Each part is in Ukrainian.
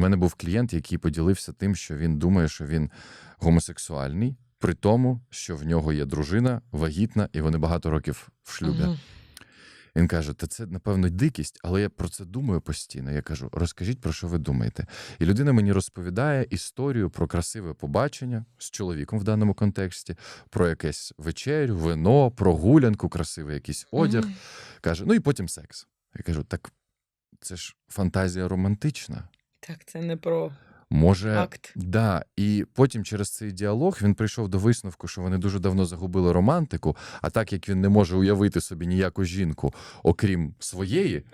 У мене був клієнт, який поділився тим, що він думає, що він гомосексуальний, при тому, що в нього є дружина, вагітна, і вони багато років в шлюбі. Мгм. Він каже: Та це, напевно, дикість, але я про це думаю постійно. Я кажу: розкажіть, про що ви думаєте. І людина мені розповідає історію про красиве побачення з чоловіком в даному контексті, про якесь вечерю, вино, прогулянку, красивий якийсь одяг. Мгм. Каже: ну і потім секс. Я кажу: так це ж фантазія романтична. Так, це не про Може, акт. да, і потім через цей діалог він прийшов до висновку, що вони дуже давно загубили романтику. А так як він не може уявити собі ніяку жінку, окрім своєї,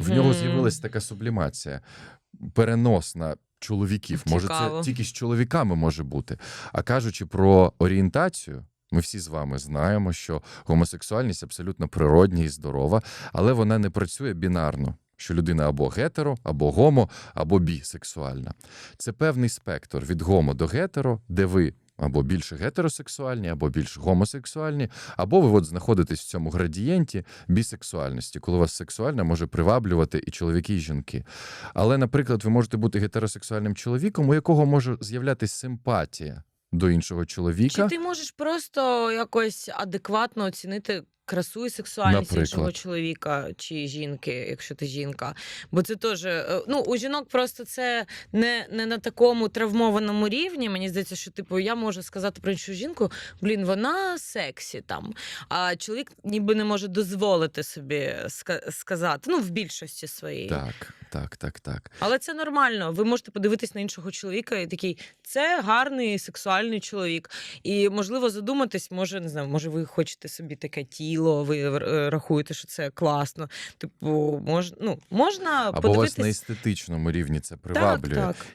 в нього Мгм. з'явилась така сублімація, перенос на чоловіків. Може, це тільки з чоловіками може бути. А кажучи про орієнтацію. Ми всі з вами знаємо, що гомосексуальність абсолютно природня і здорова, але вона не працює бінарно. Що людина або гетеро, або гомо, або бісексуальна. Це певний спектр від гомо до гетеро, де ви або більше гетеросексуальні, або більш гомосексуальні, або ви от знаходитесь в цьому градієнті бісексуальності, коли вас сексуальна може приваблювати і чоловіки, і жінки. Але, наприклад, ви можете бути гетеросексуальним чоловіком, у якого може з'являтися симпатія до іншого чоловіка. Чи ти можеш просто якось адекватно оцінити красу і сексуальність іншого чоловіка чи жінки, якщо ти жінка? Бо це теж е, ну у жінок просто це не, не на такому травмованому рівні. Мені здається, що типу я можу сказати про іншу жінку, блін, вона сексі там. А чоловік ніби не може дозволити собі сказати. Ну, в більшості своїй. Так, так, так, так. Але це нормально. Ви можете подивитись на іншого чоловіка і такий, це гарний сексуальний чоловік. І можливо задуматись, може, не знаю, може, ви хочете собі таке тіло, ви е, рахуєте, що це класно. Типу, мож, ну, можна Або вас на естетичному рівні це Так, приваблює. так.